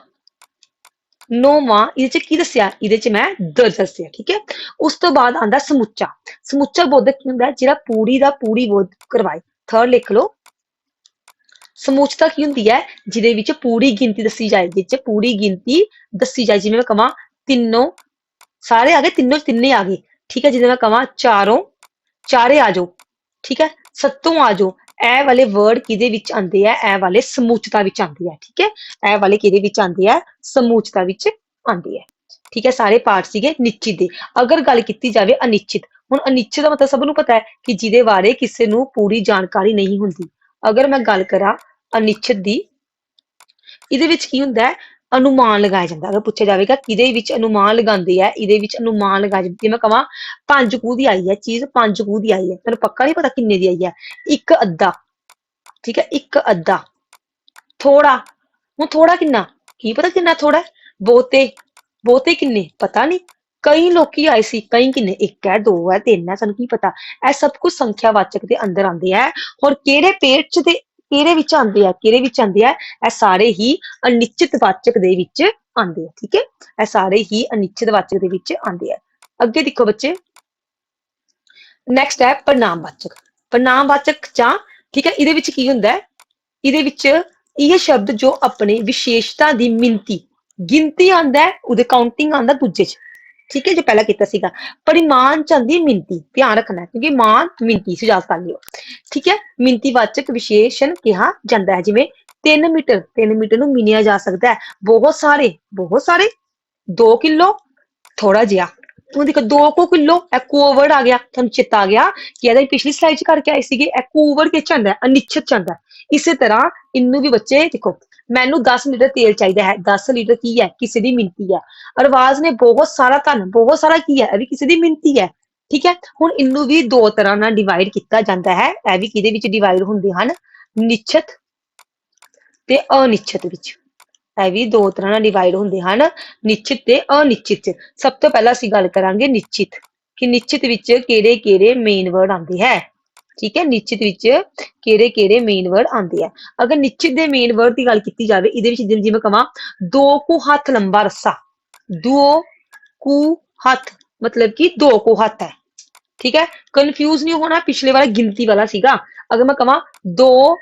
A: ਨੌਵਾਂ, ਇਹਦੇ ਚ ਕੀ ਦੱਸਿਆ? ਇਹਦੇ ਚ ਮੈਂ ਦਰਜਾ ਦੱਸਿਆ, ਠੀਕ ਹੈ? ਉਸ ਤੋਂ ਬਾਅਦ ਆਂਦਾ ਸਮੁੱਚਾ। ਸਮੁੱਚਾ ਬੋਧ ਕੀ ਹੁੰਦਾ ਜਿਹੜਾ ਪੂਰੀ ਦਾ ਪੂਰੀ ਬੋਧ ਕਰਵਾਏ। ਥਰਡ ਲਿਖ ਲਓ। ਸਮੁੱਚਤਾ ਕੀ ਹੁੰਦੀ ਹੈ? ਜਿਹਦੇ ਵਿੱਚ ਪੂਰੀ ਗਿਣਤੀ ਦੱਸੀ ਜਾਏ ਜਿਸ ਚ ਪੂਰੀ ਗਿਣਤੀ ਦੱਸੀ ਜਾਏ, ਜਿਵੇਂ ਮੈਂ ਕਹਾਂ ਤਿੰਨੋਂ, ਸਾਰੇ ਆ ਗਏ, ਤਿੰਨੋਂ ਤਿੰਨੇ ਆ ਗਏ। ਠੀਕ ਹੈ, ਜਿਹਦੇ ਮੈਂ ਕਹਾਂ ਚਾਰੋਂ, ਚਾਰੇ ਆ ਜਾਓ। ਠੀਕ ਹੈ, ਸੱਤੋਂ ਆ ਜਾਓ। ਇਹ ਵਾਲੇ ਵਰਡ ਕਿਹਦੇ ਵਿੱਚ ਆਉਂਦੇ ਆ? ਇਹ ਵਾਲੇ ਸਮੂਚਤਾ ਵਿੱਚ ਆਉਂਦੇ ਆ। ਠੀਕ ਹੈ, ਇਹ ਵਾਲੇ ਕਿਹਦੇ ਵਿੱਚ ਆਉਂਦੇ ਆ? ਸਮੂਚਤਾ ਵਿੱਚ ਆਉਂਦੇ ਆ। ਠੀਕ ਹੈ, ਸਾਰੇ ਪਾਰਟ ਸੀਗੇ ਨਿਸ਼ਚਿਤ ਦੇ। ਅਗਰ ਗੱਲ ਕੀਤੀ ਜਾਵੇ ਅਨਿਸ਼ਚਿਤ, ਹੁਣ ਅਨਿਸ਼ਚਿਤ ਦਾ ਮਤਲਬ ਸਭ ਨੂੰ ਪਤਾ ਹੈ ਕਿ ਜਿਹਦੇ ਬਾਰੇ ਕਿਸੇ ਨੂੰ ਪੂਰੀ ਜਾਣਕਾਰੀ ਨਹੀਂ ਹੁੰਦੀ। ਅਗਰ ਮੈਂ ਗੱਲ ਕਰਾਂ ਅਨਿਸ਼ਚਿਤ ਦੀ, ਇਹਦੇ ਵਿੱਚ ਕੀ ਹੁੰਦਾ ਹੈ? ਅਨੁਮਾਨ ਲਗਾਇਆ ਜਾਂਦਾ ਅਗਰ ਪੁੱਛਿਆ ਜਾਵੇਗਾ ਕਿਹਦੇ ਵਿੱਚ ਅਨੁਮਾਨ ਲਗਾਉਂਦੇ ਆ, ਇਹਦੇ ਵਿੱਚ ਅਨੁਮਾਨ ਲਗਾਇਆ ਜਾਂਦਾ ਜੇ ਮੈਂ ਕਹਾਂ ਪੰਜ ਕੂ ਦੀ ਆਈ ਹੈ, ਚੀਜ਼ ਪੰਜ ਕੂ ਦੀ ਆਈ ਹੈ ਤੈਨੂੰ ਪੱਕਾ ਨਹੀਂ ਪਤਾ ਕਿੰਨੇ ਦੀ ਆਈ ਹੈ? ਇੱਕ ਅੱਧਾ, ਠੀਕ ਹੈ? ਇੱਕ ਅੱਧਾ ਥੋੜਾ ਹੁਣ ਥੋੜਾ ਕਿੰਨਾ? ਕੀ ਪਤਾ ਕਿੰਨਾ ਥੋੜਾ ਬਹੁਤੇ ਬਹੁਤੇ ਕਿੰਨੇ? ਪਤਾ ਨਹੀਂ। ਕਈ ਲੋਕੀ ਆਏ ਸੀ, ਕਈ ਕਿੰਨੇ, ਇੱਕ ਹੈ, ਦੋ ਹੈ, ਤਿੰਨ ਹੈ, ਸਾਨੂੰ ਕੀ ਪਤਾ। ਇਹ ਸਭ ਕੁਝ ਸੰਖਿਆ ਵਾਚਕ ਦੇ ਅੰਦਰ ਆਉਂਦੇ ਆ। ਔਰ ਕਿਹੜੇ ਪੇਟ ਚ ਤੇ ਕਿਹੜੇ ਵਿੱਚ ਆਉਂਦੇ ਆ ਕਿਹੜੇ ਵਿੱਚ ਆਉਂਦੇ ਆ, ਇਹ ਸਾਰੇ ਹੀ ਅਨਿਸ਼ਚਿਤ ਵਾਚਕ ਦੇ ਵਿੱਚ ਆਉਂਦੇ ਆ, ਠੀਕ ਹੈ? ਇਹ ਸਾਰੇ ਹੀ ਅਨਿਸ਼ਚਿਤ ਵਾਚਕ ਦੇ ਵਿੱਚ ਆਉਂਦੇ ਆ। ਅੱਗੇ ਦੇਖੋ ਬੱਚੇ। ਨੈਕਸਟ ਹੈ ਪਰਿਣਾਮਵਾਚਕ ਪਰਿਣਾਮਵਾਚਕ ਜਾਂ, ਠੀਕ ਹੈ, ਇਹਦੇ ਵਿੱਚ ਕੀ ਹੁੰਦਾ ਹੈ? ਇਹਦੇ ਵਿੱਚ ਇਹ ਸ਼ਬਦ ਜੋ ਆਪਣੇ ਵਿਸ਼ੇਸ਼ਤਾ ਦੀ ਮਿੰਤੀ ਗਿਣਤੀ ਆਂਦਾ ਉਹਦੇ ਕਾਊਂਟਿੰਗ ਆਂਦਾ ਦੂਜੇ ਚ। ਠੀਕ ਹੈ, ਜੋ ਪਹਿਲਾਂ ਕੀਤਾ ਸੀਗਾ। ਪਰਿਮਾਨ ਚੰਦੀ ਆਂਦੀ ਮਿੰਤੀ ਧਿਆਨ ਰੱਖਣਾ, ਕਿਉਂਕਿ ਮਾਨ ਮਿੰਤੀ ਸੁਝਾਅ ਕਰ ਲਿਓ ਠੀਕ ਹੈ ਮਿੰਤੀਵਾਚਕ ਵਿਸ਼ੇਸ਼ਣ ਕਿਹਾ ਜਾਂਦਾ ਹੈ, ਜਿਵੇਂ 3 ਮੀਟਰ 3 ਮੀਟਰ ਨੂੰ ਮਿਣਿਆ ਜਾ ਸਕਦਾ ਹੈ। ਬਹੁਤ ਸਾਰੇ ਬਹੁਤ ਸਾਰੇ 2 ਕਿਲੋ ਥੋੜਾ ਜਿਹਾ। ਹੁਣ ਦੇਖੋ 2 ਕੋ ਕਿਲੋ, ਇਹ ਕੋਵਰਡ ਆ ਗਿਆ, ਤੁਹਾਨੂੰ ਚਿੱਤ ਆ ਗਿਆ ਕਿ ਇਹਦਾ ਪਿਛਲੀ ਸਲਾਈਡ ਚ ਕਰਕੇ ਆਏ ਸੀਗੇ, ਇਹ ਕੋਵਰਡ ਕਿ ਚੰਦਾ ਹੈ ਅਨਿਸ਼ਚਿਤ ਚੰਦਾ ਹੈ। ਇਸੇ ਤਰ੍ਹਾਂ, ਇਹਨੂੰ ਵੀ ਬੱਚੇ ਦੇਖੋ ਮੈਨੂੰ 10 ਲੀਟਰ ਤੇਲ ਚਾਹੀਦਾ ਹੈ 10 ਲੀਟਰ ਕੀ ਹੈ, ਕਿਸੇ ਦੀ ਮਿੰਤੀ ਹੈ। ਅਰਵਾਜ਼ ਨੇ ਬਹੁਤ ਸਾਰਾ ਧਨ, ਬਹੁਤ ਸਾਰਾ ਕੀ ਹੈ, ਇਹ ਵੀ ਕਿਸੇ ਦੀ ਮਿੰਤੀ ਹੈ, ਠੀਕ ਹੈ? ਹੁਣ ਇਹਨੂੰ ਵੀ ਦੋ ਤਰ੍ਹਾਂ ਨਾਲ ਡਿਵਾਈਡ ਕੀਤਾ ਜਾਂਦਾ ਹੈ, ਇਹ ਵੀ ਕਿਹਦੇ ਵਿੱਚ ਡਿਵਾਈਡ ਹੁੰਦੇ ਹਨ? ਨਿਸ਼ਚਿਤ ਤੇ ਅਨਿਸ਼ਚਿਤ ਵਿੱਚ। ਇਹ ਵੀ ਦੋ ਤਰ੍ਹਾਂ ਨਾਲ ਡਿਵਾਈਡ ਹੁੰਦੇ ਹਨ, ਨਿਸ਼ਚਿਤ ਤੇ ਅਨਿਸ਼ਚਿਤ। ਚ। ਸਭ ਤੋਂ ਪਹਿਲਾਂ ਅਸੀਂ ਗੱਲ ਕਰਾਂਗੇ ਨਿਸ਼ਚਿਤ, ਕਿ ਨਿਸ਼ਚਿਤ ਵਿੱਚ ਕਿਹੜੇ ਕਿਹੜੇ ਮੇਨ ਵਰਡ ਆਉਂਦੇ ਹੈ? ਠੀਕ ਹੈ, ਨਿਸ਼ਚਿਤ ਵਿੱਚ ਕਿਹੜੇ ਕਿਹੜੇ ਮੇਨ ਵਰਡ ਆਉਂਦੇ ਆ। ਅਗਰ ਨਿਸ਼ਚਿਤ ਦੇ ਮੇਨ ਵਰਡ ਦੀ ਗੱਲ ਕੀਤੀ ਜਾਵੇ, ਇਹਦੇ ਵਿੱਚ ਜਿਵੇਂ ਜਿਵੇਂ ਕਵਾਂ, ਦੋ ਕੁ ਹੱਥ ਲੰਬਾ ਰੱਸਾ। ਦੋ ਕੁ ਹੱਥ, ਮਤਲਬ ਕਿ ਦੋ ਕੁ ਹੱਥ ਹੈ। ਠੀਕ ਹੈ ਕਨਫਿਊਜ਼ ਨਹੀਂ ਹੋਣਾ, ਪਿਛਲੇ ਵਾਲਾ ਗਿਣਤੀ ਵਾਲਾ ਸੀਗਾ। ਅਗਰ ਮੈਂ ਕਹਾਂ ਦੋ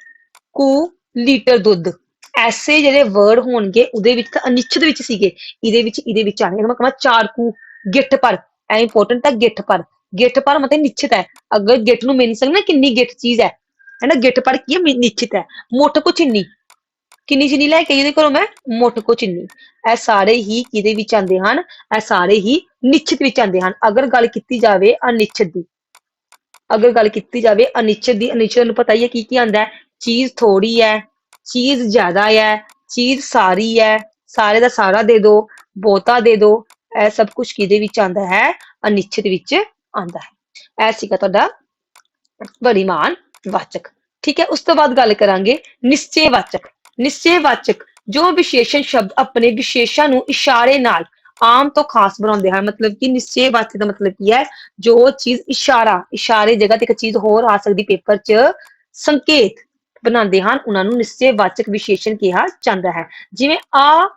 A: ਕੁ ਲੀਟਰ ਦੁੱਧ। ਐਸੇ ਜਿਹੜੇ ਵਰਡ ਹੋਣਗੇ, ਉਹਦੇ ਵਿੱਚ ਤਾਂ ਅਨਿਸ਼ਚਿਤ ਵਿੱਚ ਸੀਗੇ। ਇਹਦੇ ਵਿੱਚ ਇਹਦੇ ਵਿੱਚ ਆਣਗੇ ਅਗਰ ਮੈਂ ਕਹਾਂ ਚਾਰ ਕੁ ਗਿੱਠ ਪਰ ਐ ਇੰਪੋਰਟੈਂਟ ਹੈ ਗਿੱਠ ਪਰ ਗਿੱਠ ਪਰ ਮਤਲਬ ਨਿਸ਼ਚਿਤ ਹੈ। ਅਗਰ ਗਿੱਠ ਨੂੰ ਮਿਲ ਸਕਣਾ ਕਿੰਨੀ ਗਿੱਠ ਚੀਜ਼ ਹੈ। ਹੈਨਾ, ਗਿੱਠ ਪਰ ਕੀ ਹੈ ਨਿਸ਼ਚਿਤ ਹੈ। ਮੁੱਠ ਕੋ ਚਿੰਨੀ। ਕਿੰਨੀ ਚੀਨੀ ਲੈ ਕੇ ਇਹਦੇ ਕੋਲੋਂ ਮੈਂ, ਮੁੱਠ ਕੋ ਚਿੰਨੀ। ਇਹ ਸਾਰੇ ਹੀ ਕਿਹਦੇ ਵਿੱਚ ਆਉਂਦੇ ਹਨ? ਇਹ ਸਾਰੇ ਹੀ ਨਿਸ਼ਚਿਤ ਵਿੱਚ ਆਉਂਦੇ ਹਨ। ਅਗਰ ਗੱਲ ਕੀਤੀ ਜਾਵੇ ਅਨਿਸ਼ਚਿਤ ਦੀ। ਅਗਰ ਗੱਲ ਕੀਤੀ ਜਾਵੇ ਅਨਿਸ਼ਚਿਤ ਦੀ, ਅਨਿਸ਼ਚਿਤ ਨੂੰ ਪਤਾ ਹੀ ਹੈ ਕੀ ਕੀ ਆਉਂਦਾ ਹੈ। ਚੀਜ਼ ਥੋੜੀ ਹੈ, ਚੀਜ਼ ਜ਼ਿਆਦਾ ਹੈ, ਚੀਜ਼ ਸਾਰੀ ਹੈ, ਸਾਰੇ ਦਾ ਸਾਰਾ ਦੇ ਦੋ, ਬਹੁਤਾ ਦੇ ਦੋ, ਇਹ ਸਭ ਕੁਝ ਕਿਹਦੇ ਵਿੱਚ ਆਉਂਦਾ ਹੈ? ਅਨਿਸ਼ਚਿਤ ਵਿੱਚ ਆਉਂਦਾ ਹੈ। ਇਹ ਸੀਗਾ ਤੁਹਾਡਾ ਪਰਿਮਾਣ ਵਾਚਕ। ਠੀਕ ਹੈ, ਉਸ ਤੋਂ ਬਾਅਦ ਗੱਲ ਕਰਾਂਗੇ ਨਿਸ਼ਚੈ ਵਾਚਕ। ਨਿਸ਼ਚੈ ਵਾਚਕ ਜੋ ਵਿਸ਼ੇਸ਼ਣ ਸ਼ਬਦ ਆਪਣੇ ਵਿਸ਼ੇਸ਼ਾਂ ਨੂੰ ਇਸ਼ਾਰੇ ਨਾਲ ਆਮ ਤੋਂ ਖਾਸ ਬਣਾਉਂਦੇ ਹਨ, ਮਤਲਬ ਕਿ ਨਿਸ਼ਚੈ ਵਾਚਕ ਦਾ ਮਤਲਬ ਕੀ ਹੈ? ਜੋ ਚੀਜ਼ ਇਸ਼ਾਰਾ, ਇਸ਼ਾਰੇ ਜਗ੍ਹਾ ਤੇ ਇੱਕ ਚੀਜ਼ ਹੋਰ ਆ ਸਕਦੀ, ਪੇਪਰ 'ਚ ਸੰਕੇਤ ਬਣਾਉਂਦੇ ਹਨ, ਉਹਨਾਂ ਨੂੰ ਨਿਸ਼ਚੈ ਵਾਚਕ ਵਿਸ਼ੇਸ਼ਣ ਕਿਹਾ ਜਾਂਦਾ ਹੈ। ਜਿਵੇਂ ਆ,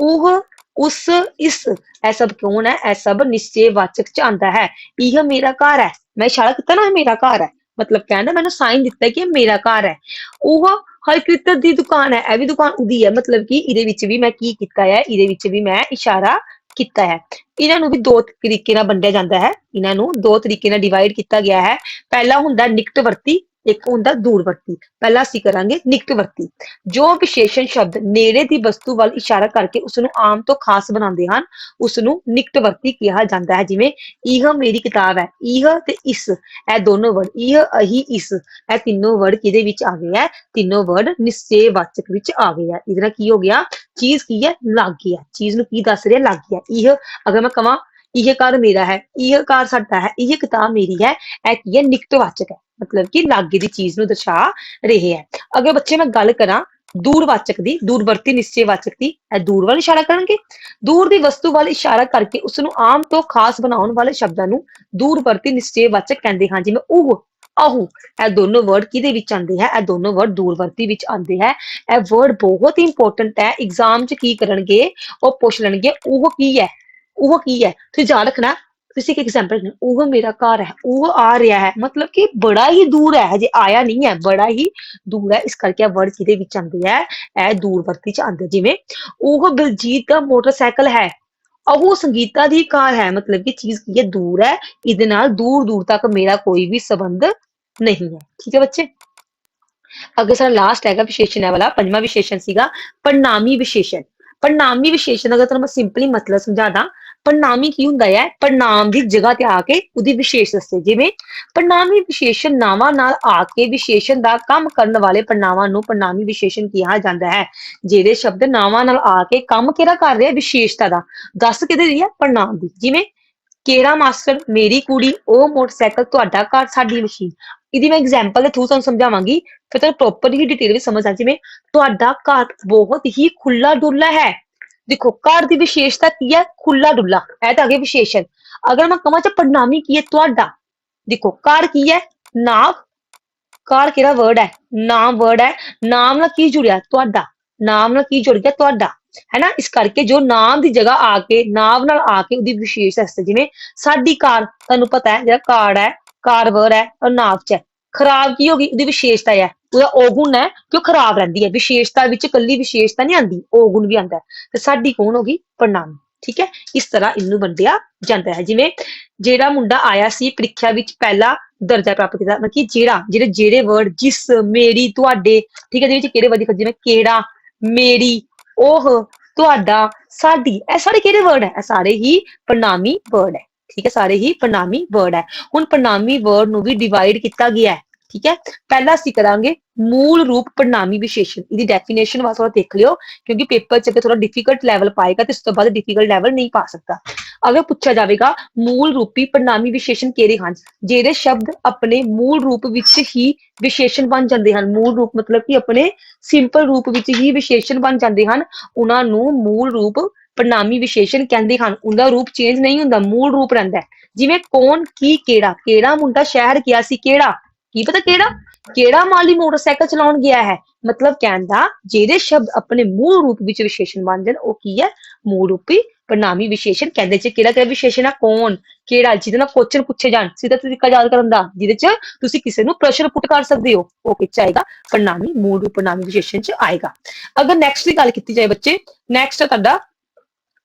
A: ਉਹ ਉਸ ਇਸ, ਇਹ ਸਭ ਕੌਣ ਹੈ ਇਹ ਸਭ ਨਿਸ਼ਚੈ ਵਾਚਕ ਚ ਆਉਂਦਾ ਹੈ। ਇਹ ਮੇਰਾ ਘਰ ਹੈ। ਮੈਂ ਇਸ਼ਾਰਾ ਕੀਤਾ ਨਾ, ਇਹ ਮੇਰਾ ਘਰ ਹੈ। ਮਤਲਬ ਕਹਿੰਦਾ, ਮੈਨੂੰ ਸਾਈਨ ਦਿੱਤਾ ਕਿ ਇਹ ਮੇਰਾ ਘਰ ਹੈ। ਉਹ ਹਰਕ੍ਰਿਤ ਦੀ ਦੁਕਾਨ ਹੈ, ਇਹ ਵੀ ਦੁਕਾਨ ਉਹਦੀ ਹੈ। ਮਤਲਬ ਕਿ ਇਹਦੇ ਵਿੱਚ ਵੀ ਮੈਂ ਕੀ ਕੀਤਾ ਹੈ, ਇਹਦੇ ਵਿੱਚ ਵੀ ਮੈਂ ਇਸ਼ਾਰਾ ਕੀਤਾ ਹੈ। ਇਹਨਾਂ ਨੂੰ ਵੀ ਦੋ ਤਰੀਕੇ ਨਾਲ ਵੰਡਿਆ ਜਾਂਦਾ ਹੈ। ਇਹਨਾਂ ਨੂੰ ਦੋ ਤਰੀਕੇ ਨਾਲ ਡਿਵਾਈਡ ਕੀਤਾ ਗਿਆ ਹੈ। ਪਹਿਲਾ ਹੁੰਦਾ ਨਿਕਟਵਰਤੀ ਇੱਕ ਹੁੰਦਾ ਦੂਰਵਰਤੀ ਪਹਿਲਾਂ ਅਸੀਂ ਕਰਾਂਗੇ ਨਿਕਟਵਰਤੀ ਜੋ ਵਿਸ਼ੇਸ਼ਣ ਸ਼ਬਦ ਨੇੜੇ ਦੀ ਵਸਤੂ ਵੱਲ ਇਸ਼ਾਰਾ ਕਰਕੇ ਉਸ ਨੂੰ ਆਮ ਤੋਂ ਖਾਸ ਬਣਾਉਂਦੇ ਹਨ ਉਸ ਨੂੰ ਨਿਕਟਵਰਤੀ ਕਿਹਾ ਜਾਂਦਾ ਹੈ। ਜਿਵੇਂ ਇਹ ਮੇਰੀ ਕਿਤਾਬ ਹੈ। ਇਹ ਤੇ ਇਸ। ਇਹ ਦੋਨੋਂ ਵਰਡ। ਇਹ ਅਹੀ, ਇਸ। ਇਹ ਤਿੰਨੋਂ ਵਰਡ ਕਿਹਦੇ ਵਿੱਚ ਆ ਗਏ ਹੈ? ਤਿੰਨੋਂ ਵਰਡ ਨਿਸ਼ਚੈ ਵਾਚਕ ਵਿੱਚ ਆ ਗਏ ਹੈ। ਇਹਦੇ ਕੀ ਹੋ ਗਿਆ? ਚੀਜ਼ ਕੀ ਹੈ? ਲੱਗ ਗਈ ਹੈ। ਚੀਜ਼ ਨੂੰ ਕੀ ਦੱਸ ਰਿਹਾ? ਲੱਗ ਗਿਆ। ਇਹ ਅਗਰ ਮੈਂ ਕਹਾਂ ਇਹ ਘਰ ਮੇਰਾ ਹੈ, ਇਹ ਘਰ ਸਾਡਾ ਹੈ, ਇਹ ਕਿਤਾਬ ਮੇਰੀ ਹੈ, ਇਹ ਕੀ ਹੈ? ਨਿਕਟਵਾਚਕ ਹੈ। ਮਤਲਬ ਕਿ ਲਾਗੇ ਦੀ ਚੀਜ਼ ਨੂੰ ਦਰਸਾ ਰਹੇ ਹੈ। ਅਗਰ ਬੱਚੇ ਮੈਂ ਗੱਲ ਕਰਾਂ ਦੂਰਵਾਚਕ ਦੀ, ਦੂਰਵਰਤੀ ਨਿਸ਼ਚੈਵਾਚਕ ਦੀ, ਇਹ ਦੂਰ ਵੱਲ ਇਸ਼ਾਰਾ ਕਰਨਗੇ? ਦੂਰ ਦੀ ਵਸਤੂ ਵੱਲ ਇਸ਼ਾਰਾ ਕਰਕੇ ਉਸ ਨੂੰ ਆਮ ਤੋਂ ਖਾਸ ਬਣਾਉਣ ਵਾਲੇ ਸ਼ਬਦਾਂ ਨੂੰ ਦੂਰਵਰਤੀ ਨਿਸ਼ਚੈਵਾਚਕ ਕਹਿੰਦੇ ਹਾਂ। ਜਿਵੇਂ ਉਹ, ਆਹੂ, ਇਹ ਦੋਨੋਂ ਵਰਡ ਕਿਹਦੇ ਵਿੱਚ ਆਉਂਦੇ ਹੈ? ਇਹ ਦੋਨੋਂ ਵਰਡ ਦੂਰਵਰਤੀ ਵਿੱਚ ਆਉਂਦੇ ਹੈ। ਇਹ ਵਰਡ ਬਹੁਤ ਇੰਪੋਰਟੈਂਟ ਹੈ। ਐਗਜ਼ਾਮ 'ਚ ਕੀ ਕਰਨਗੇ? ਉਹ ਪੁੱਛ ਲੈਣਗੇ, ਉਹ ਕੀ ਹੈ? ਉਹ ਕੀ ਹੈ? ਤੁਸੀਂ ਯਾਦ ਰੱਖਣਾ, ਤੁਸੀਂ ਇੱਕ ਐਗਜ਼ਾਮਪਲ ਉਹ ਮੇਰਾ ਘਰ ਹੈ, ਉਹ ਆ ਰਿਹਾ ਹੈ। ਮਤਲਬ ਕਿ ਬੜਾ ਹੀ ਦੂਰ ਹੈ, ਹਜੇ ਆਇਆ ਨਹੀਂ ਹੈ, ਬੜਾ ਹੀ ਦੂਰ ਹੈ। ਇਸ ਕਰਕੇ ਇਹ ਵਰਡ ਕਿਹਦੇ ਵਿੱਚ ਆਉਂਦੇ ਹੈ? ਇਹ ਦੂਰਵਰਤੀ ਚ ਆਉਂਦੇ ਜਿਵੇਂ ਉਹ ਬਲਜੀਤ ਦਾ ਮੋਟਰਸਾਈਕਲ ਹੈ, ਉਹ ਸੰਗੀਤਾ ਦੀ ਕਾਰ ਹੈ। ਮਤਲਬ ਕਿ ਚੀਜ਼ ਕੀ ਹੈ? ਦੂਰ ਹੈ। ਇਹਦੇ ਨਾਲ ਦੂਰ ਦੂਰ ਤੱਕ ਮੇਰਾ ਕੋਈ ਵੀ ਸੰਬੰਧ ਨਹੀਂ ਹੈ। ਠੀਕ ਹੈ ਬੱਚੇ? ਅੱਗੇ ਸਾਡਾ ਲਾਸਟ ਹੈਗਾ ਵਿਸ਼ੇਸ਼ਣ ਹੈ ਵਾਲਾ ਪੰਜਵਾਂ ਵਿਸ਼ੇਸ਼ਣ ਸੀਗਾ ਪਰਨਾਮੀ ਵਿਸ਼ੇਸ਼ਣ। ਪਰਿਣਾਮੀ ਵਿਸ਼ੇਸ਼ਣ ਅਗਰ ਤੁਹਾਨੂੰ ਮੈਂ ਸਿੰਪਲੀ ਮਤਲਬ ਸਮਝਾਦਾ ਪਰਿਣਾਮੀ ਕੀ ਹੁੰਦਾ ਹੈ ਪਰਿਣਾਮ ਦੀ ਜਗ੍ਹਾ ਤੇ ਆ ਕੇ ਉਹਦੀ ਵਿਸ਼ੇਸ਼ ਦੱਸੇ, ਜਿਵੇਂ ਪਰਿਣਾਮੀ ਵਿਸ਼ੇਸ਼ਣ ਨਾਵਾਂ ਨਾਲ ਆ ਕੇ ਵਿਸ਼ੇਸ਼ਣ ਦਾ ਕੰਮ ਕਰਨ ਵਾਲੇ ਪਰਿਣਾਮਾਂ ਨੂੰ ਪਰਿਣਾਮੀ ਵਿਸ਼ੇਸ਼ਣ ਕਿਹਾ ਜਾਂਦਾ ਹੈ ਜਿਹੜੇ ਸ਼ਬਦ ਨਾਵਾਂ ਨਾਲ ਆ ਕੇ ਕੰਮ ਕਿਹੜਾ ਕਰ ਰਿਹਾ ਵਿਸ਼ੇਸ਼ਤਾ ਦਾ। ਦੱਸ ਕਿਹਦੇ ਦੀ ਹੈ ਪਰਿਣਾਮ ਦੀ। ਜਿਵੇਂ ਕਿਹੜਾ ਮਾਸਟਰ, ਮੇਰੀ ਕੁੜੀ, ਉਹ ਮੋਟਰਸਾਈਕਲ ਤੁਹਾਡਾ ਘਰ, ਸਾਡੀ ਮਸ਼ੀਨ। ਇਹਦੀ ਮੈਂ ਐਗਜ਼ਾਮਪਲ ਦੇ ਥਰੂ ਤੁਹਾਨੂੰ ਸਮਝਾਵਾਂਗੀ। ਫਿਰ ਤੁਹਾਨੂੰ ਪ੍ਰੋਪਰ ਹੀ ਡਿਟੇਲ ਵਿੱਚ ਸਮਝ ਆ, ਜਿਵੇਂ, ਤੁਹਾਡਾ ਘਰ ਬਹੁਤ ਹੀ ਖੁੱਲਾ ਡੁੱਲਾ ਹੈ। ਦੇਖੋ, ਘਰ ਦੀ ਵਿਸ਼ੇਸ਼ਤਾ ਕੀ ਹੈ? ਖੁੱਲਾ ਡੁੱਲਾ। ਇਹ ਤਾਂ ਅਗੇ ਵਿਸ਼ੇਸ਼ਣ ਅਗਰ ਮੈਂ ਕਹਾਂ ਚ ਪੜਨਾਮੀ ਕੀ ਹੈ ਤੁਹਾਡਾ? ਦੇਖੋ, ਘਰ ਕੀ ਹੈ? ਨਾਮ ਘਰ ਕਿਹੜਾ ਵਰਡ ਹੈ? ਨਾਮ ਵਰਡ ਹੈ। ਨਾਮ ਨਾਲ ਕੀ ਜੁੜਿਆ ਤੁਹਾਡਾ? ਨਾਮ ਨਾਲ ਕੀ ਜੁੜ ਗਿਆ ਤੁਹਾਡਾ? ਹੈਨਾ ਇਸ ਕਰਕੇ ਜੋ ਨਾਮ ਦੀ ਜਗ੍ਹਾ ਆ ਕੇ ਨਾਮ ਨਾਲ ਆ ਕੇ ਉਹਦੀ ਵਿਸ਼ੇਸ਼ ਹਸਤੇ ਜਿਵੇਂ ਸਾਡੀ ਕਾਰ ਤੁਹਾਨੂੰ ਪਤਾ ਹੈ, ਜਿਹੜਾ ਕਾਰ ਹੈ ਕਾਰ ਵਰਡ ਹੈ ਔਰ ਨਾਮ ਚ ਹੈ। ਖਰਾਬ ਕੀ ਹੋ ਗਈ? ਉਹਦੀ ਵਿਸ਼ੇਸ਼ਤਾ ਹੈ। ਉਹਦਾ ਔਗੁਣ ਹੈ ਕਿ ਉਹ ਖਰਾਬ ਰਹਿੰਦੀ ਹੈ। ਵਿਸ਼ੇਸ਼ਤਾ ਵਿੱਚ ਕੱਲੀ ਵਿਸ਼ੇਸ਼ਤਾ ਨਹੀਂ ਆਂਦੀ ਔਗੁਣ ਵੀ ਆਂਦਾ ਤੇ ਸਾਡੀ ਕੌਣ ਹੋ ਗਈ? ਪ੍ਰਣਾਮ। ਠੀਕ ਹੈ? ਇਸ ਤਰ੍ਹਾਂ ਇਹਨੂੰ ਵੰਡਿਆ ਜਾਂਦਾ ਹੈ। ਜਿਵੇਂ ਜਿਹੜਾ ਮੁੰਡਾ ਆਇਆ ਸੀ ਪ੍ਰੀਖਿਆ ਵਿੱਚ ਪਹਿਲਾ ਦਰਜਾ ਪ੍ਰਾਪਤ ਕੀਤਾ, ਮਤਲਬ ਕਿ ਜਿਹੜਾ, ਜਿਹੜੇ ਜਿਹੜੇ ਵਰਡ ਜਿਸ, ਮੇਰੀ, ਤੁਹਾਡੇ, ਠੀਕ ਹੈ? ਇਹਦੇ ਵਿੱਚ ਕਿਹੜੇ ਵਰਡ ਜਿਵੇਂ ਕਿਹੜਾ, ਮੇਰੀ, ਉਹ, ਤੁਹਾਡਾ, ਸਾਡੀ, ਇਹ ਸਾਰੇ ਕਿਹੜੇ ਵਰਡ ਹੈ? ਇਹ ਸਾਰੇ ਹੀ ਪ੍ਰਣਾਮੀ ਵਰਡ ਹੈ। ਠੀਕ ਹੈ, ਸਾਰੇ ਹੀ ਪ੍ਰਣਾਮੀ ਵਰਡ ਹੈ। ਹੁਣ ਪ੍ਰਣਾਮੀ ਵਰਡ ਨੂੰ ਵੀ ਡਿਵਾਈਡ ਕੀਤਾ ਗਿਆ ਹੈ, ਠੀਕ ਹੈ। ਪਹਿਲਾਂ ਅਸੀਂ ਕਰਾਂਗੇ ਮੂਲ ਰੂਪ ਪ੍ਰਣਾਮੀ ਵਿਸ਼ੇਸ਼ਣ। ਇਹਦੀ ਡੈਫੀਨੇਸ਼ਨ ਵਾਸਤੇ ਥੋੜਾ ਦੇਖ ਲਿਓ, ਕਿਉਂਕਿ ਪੇਪਰ ਚ ਥੋੜਾ ਡਿਫਿਕਲਟ ਲੈਵਲ ਪਾਏਗਾ ਤੇ ਇਸ ਤੋਂ ਬਾਅਦ ਡਿਫਿਕਲਟ ਲੈਵਲ ਨਹੀਂ ਪਾ ਸਕਦਾ। ਅਗਰ ਪੁੱਛਿਆ ਜਾਵੇਗਾ, ਮੂਲ ਰੂਪੀ ਪ੍ਰਣਾਮੀ ਵਿਸ਼ੇਸ਼ਣ ਕਿਹੜੇ ਹਨ? ਜਿਹੜੇ ਸ਼ਬਦ ਆਪਣੇ ਮੂਲ ਰੂਪ ਵਿੱਚ ਹੀ ਵਿਸ਼ੇਸ਼ਣ ਬਣ ਜਾਂਦੇ ਹਨ। ਮੂਲ ਰੂਪ ਮਤਲਬ ਕਿ ਆਪਣੇ ਸਿੰਪਲ ਰੂਪ ਵਿੱਚ ਹੀ ਵਿਸ਼ੇਸ਼ਣ ਬਣ ਜਾਂਦੇ ਹਨ। ਉਹਨਾਂ ਨੂੰ ਮੂਲ ਰੂਪ ਪ੍ਰਣਾਮੀ ਵਿਸ਼ੇਸ਼ਣ ਕਹਿੰਦੇ ਹਨ। ਉਹਦਾ ਰੂਪ ਚੇਂਜ ਨਹੀਂ ਹੁੰਦਾ, ਮੂਲ ਰੂਪ ਰਹਿੰਦਾ ਜਿਵੇਂ ਕੌਣ, ਕੀ, ਕਿਹੜਾ? ਕਿਹੜਾ ਮੁੰਡਾ ਸ਼ਹਿਰ ਗਿਆ ਸੀ, ਕਿਹੜਾ? ਕੀ ਪਤਾ ਕਿਹੜਾ? ਕਿਹੜਾ ਮਾਲੀ ਮੋਟਰਸਾਈਕਲ ਚਲਾਉਣ ਗਿਆ ਹੈ? ਮਤਲਬ ਕਹਿੰਦਾ ਜਿਹੜੇ ਸ਼ਬਦ ਆਪਣੇ ਮੂਲ ਰੂਪ ਵਿੱਚ ਵਿਸ਼ੇਸ਼ਣ ਬਣ ਜਾਣ, ਉਹ ਕੀ ਹੈ? ਮੂਲ ਰੂਪੀ ਪ੍ਰਣਾਮੀ ਵਿਸ਼ੇਸ਼ਣ ਕਹਿੰਦੇ ਚ ਕਿਹੜਾ ਕਿਹੜਾ ਵਿਸ਼ੇਸ਼ਣ ਆ, ਕੌਣ, ਕਿਹੜਾ, ਜਿਹਦੇ ਨਾਲ ਕੁਐਸਚਨ ਪੁੱਛੇ ਜਾਣ, ਸਿੱਧਾ ਤਰੀਕਾ ਯਾਦ ਕਰਨ ਦਾ, ਜਿਹਦੇ ਚ ਤੁਸੀਂ ਕਿਸੇ ਨੂੰ ਪ੍ਰਸ਼ਨ ਪੁੱਟ ਕਰ ਸਕਦੇ ਹੋ, ਉਹ ਕਿੱਚ ਆਏਗਾ ਪ੍ਰਣਾਮੀ ਮੂਲ ਰੂਪ ਪ੍ਰਣਾਮੀ ਵਿਸ਼ੇਸ਼ਣ ਚ ਆਏਗਾ। ਅਗਰ ਨੈਕਸਟ ਦੀ ਗੱਲ ਕੀਤੀ ਜਾਏ ਬੱਚੇ ਨੈਕਸਟ ਹੈ ਤੁਹਾਡਾ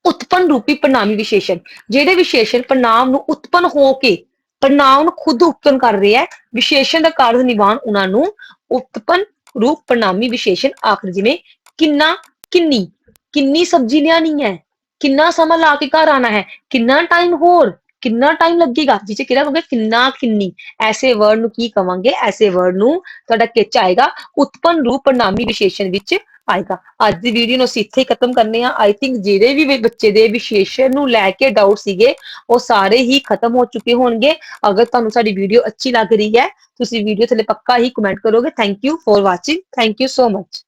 A: ਉਤਪਨ ਰੂਪੀ ਪ੍ਰਣਾਮੀ ਵਿਸ਼ੇਸ਼ਣ, ਜਿਹੜੇ ਵਿਸ਼ੇਸ਼ਣ ਪ੍ਰਣਾਮ ਨੂੰ ਉਤਪੰਨ ਹੋ ਕੇ ਪ੍ਰਣਾਮ ਨੂੰ ਖੁਦ ਉਤਪਨ ਕਰ ਰਿਹਾ ਹੈ, ਵਿਸ਼ੇਸ਼ਣ ਦਾ ਕਾਰਜ ਨਿਭਾਉਣ ਉਹਨਾਂ ਨੂੰ ਉਤਪਨ ਰੂਪ ਪ੍ਰਣਾਮੀ ਵਿਸ਼ੇਸ਼ਣ ਆਖਰ ਜਿਵੇਂ ਕਿੰਨਾ, ਕਿੰਨੀ ਕਿੰਨੀ ਸਬਜ਼ੀ ਲਿਆਣੀ ਹੈ ਕਿੰਨਾ ਸਮਾਂ ਲਾ ਕੇ ਘਰ ਆਣਾ ਹੈ, ਕਿੰਨਾ ਟਾਈਮ ਹੋਰ, ਕਿੰਨਾ ਟਾਈਮ ਲੱਗੇਗਾ ਜਿਵੇਂ ਕਿਹੜਾ ਕਹੋਗੇ ਕਿੰਨਾ ਕਿੰਨੀ, ਐਸੇ ਵਰਡ ਨੂੰ ਕੀ ਕਵਾਂਗੇ, ਐਸੇ ਵਰਡ ਨੂੰ ਤੁਹਾਡਾ ਕਿਚ ਆਏਗਾ, ਉਤਪੰਨ ਰੂਪ ਪ੍ਰਣਾਮੀ ਵਿਸ਼ੇਸ਼ਣ ਵਿੱਚ ਆਏਗਾ। ਅੱਜ ਦੀ ਵੀਡੀਓ ਨੂੰ ਅਸੀਂ ਇੱਥੇ ਹੀ ਖਤਮ ਕਰਨੇ ਆ ਆਈ ਥਿੰਕ ਜਿਹੜੇ ਵੀ ਬੱਚੇ ਦੇ ਵਿਸ਼ੇਸ਼ਣ ਨੂੰ ਲੈ ਕੇ ਡਾਊਟ ਸੀਗੇ, ਉਹ ਸਾਰੇ ਹੀ ਖਤਮ ਹੋ ਚੁੱਕੇ ਹੋਣਗੇ। ਅਗਰ ਤੁਹਾਨੂੰ ਸਾਡੀ ਵੀਡੀਓ ਅੱਛੀ ਲੱਗ ਰਹੀ ਹੈ, ਤੁਸੀਂ ਵੀਡੀਓ ਥੱਲੇ ਪੱਕਾ ਹੀ ਕਮੈਂਟ ਕਰੋਗੇ। Thank you for watching thank you so much